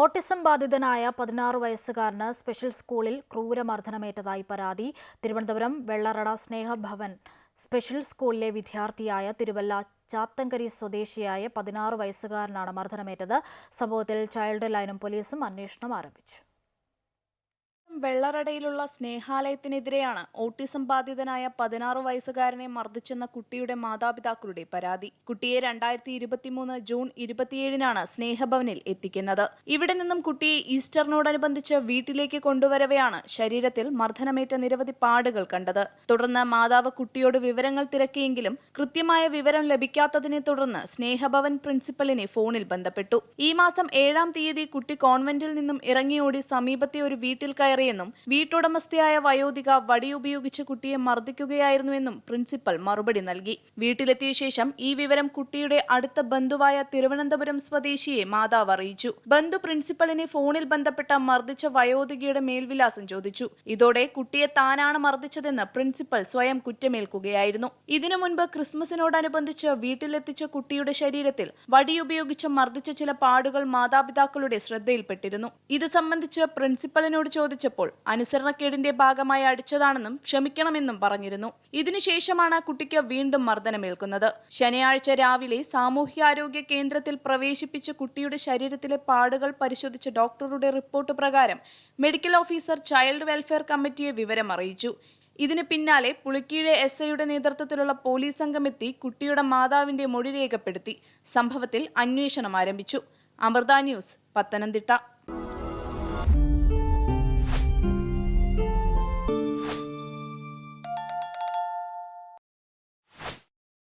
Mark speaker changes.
Speaker 1: Autism ബാധിതനായ പതിനാറ് വയസ്സുകാരന് special സ്കൂളിൽ ക്രൂരമർദ്ദനമേറ്റതായി പരാതി. തിരുവനന്തപുരം വെള്ളറട സ്നേഹഭവൻ സ്പെഷ്യൽ സ്കൂളിലെ വിദ്യാർത്ഥിയായ തിരുവല്ല ചാത്തങ്കരി സ്വദേശിയായ പതിനാറ് വയസ്സുകാരനാണ് മർദ്ദനമേറ്റത്. സംഭവത്തിൽ ചൈൽഡ് ലൈനും പോലീസും അന്വേഷണം ആരംഭിച്ചു.
Speaker 2: വെള്ളറടയിലുള്ള സ്നേഹാലയത്തിനെതിരെയാണ് ഓട്ടിസം ബാധിതനായ പതിനാറ് വയസ്സുകാരനെ മർദ്ദിച്ചെന്ന കുട്ടിയുടെ മാതാപിതാക്കളുടെ പരാതി. കുട്ടിയെ രണ്ടായിരത്തി ഇരുപത്തിമൂന്ന് ജൂൺ ഇരുപത്തിയേഴിനാണ് സ്നേഹഭവനിൽ എത്തിക്കുന്നത്. ഇവിടെ നിന്നും കുട്ടിയെ ഈസ്റ്ററിനോടനുബന്ധിച്ച് വീട്ടിലേക്ക് കൊണ്ടുവരവെയാണ് ശരീരത്തിൽ മർദ്ദനമേറ്റ നിരവധി പാടുകൾ കണ്ടത്. തുടർന്ന് മാതാവ് കുട്ടിയോട് വിവരങ്ങൾ തിരക്കിയെങ്കിലും കൃത്യമായ വിവരം ലഭിക്കാത്തതിനെ തുടർന്ന് സ്നേഹഭവൻ പ്രിൻസിപ്പലിനെ ഫോണിൽ ബന്ധപ്പെട്ടു. ഈ മാസം ഏഴാം തീയതി കുട്ടി കോൺവെന്റിൽ നിന്നും ഇറങ്ങിയോടി സമീപത്തെ ഒരു വീട്ടിൽ കയറിയെന്നും വീട്ടുടമസ്ഥയായ വയോധിക വടി ഉപയോഗിച്ച് കുട്ടിയെ മർദ്ദിക്കുകയായിരുന്നുവെന്നും പ്രിൻസിപ്പൽ മറുപടി നൽകി. വീട്ടിലെത്തിയ ശേഷം ഈ വിവരം കുട്ടിയുടെ അടുത്ത ബന്ധുവായ തിരുവനന്തപുരം സ്വദേശിയെ മാതാവ് അറിയിച്ചു. ബന്ധു പ്രിൻസിപ്പലിനെ ഫോണിൽ ബന്ധപ്പെട്ട മർദ്ദിച്ച വയോധികയുടെ മേൽവിലാസം ചോദിച്ചു. ഇതോടെ കുട്ടിയെ താനാണ് മർദ്ദിച്ചതെന്ന് പ്രിൻസിപ്പൽ സ്വയം കുറ്റമേൽക്കുകയായിരുന്നു. ഇതിനു മുൻപ് ക്രിസ്മസിനോടനുബന്ധിച്ച് വീട്ടിലെത്തിച്ച കുട്ടിയുടെ ശരീരത്തിൽ വടി വടിയുപയോഗിച്ച് മർദ്ദിച്ച ചില പാടുകൾ മാതാപിതാക്കളുടെ ശ്രദ്ധയിൽപ്പെട്ടിരുന്നു. ഇത് സംബന്ധിച്ച് പ്രിൻസിപ്പലിനോട് ചോദിച്ചപ്പോൾ അനുസരണക്കേടിന്റെ ഭാഗമായി അടിച്ചതാണെന്നും ക്ഷമിക്കണമെന്നും പറഞ്ഞിരുന്നു. ഇതിനുശേഷമാണ് കുട്ടിക്ക് വീണ്ടും മർദ്ദനമേൽക്കുന്നത്. ശനിയാഴ്ച രാവിലെ സാമൂഹ്യാരോഗ്യ കേന്ദ്രത്തിൽ പ്രവേശിപ്പിച്ച കുട്ടിയുടെ ശരീരത്തിലെ പാടുകൾ പരിശോധിച്ച ഡോക്ടറുടെ റിപ്പോർട്ട് പ്രകാരം മെഡിക്കൽ ഓഫീസർ ചൈൽഡ് വെൽഫെയർ കമ്മിറ്റിയെ വിവരം അറിയിച്ചു. ഇതിന് പിന്നാലെ പുളിക്കീഴ് എസ് ഐയുടെ നേതൃത്വത്തിലുള്ള പോലീസ് സംഘം എത്തി കുട്ടിയുടെ മാതാവിന്റെ മൊഴി രേഖപ്പെടുത്തി. സംഭവത്തിൽ അന്വേഷണം ആരംഭിച്ചു. അമൃത ന്യൂസ് പത്തനംതിട്ട.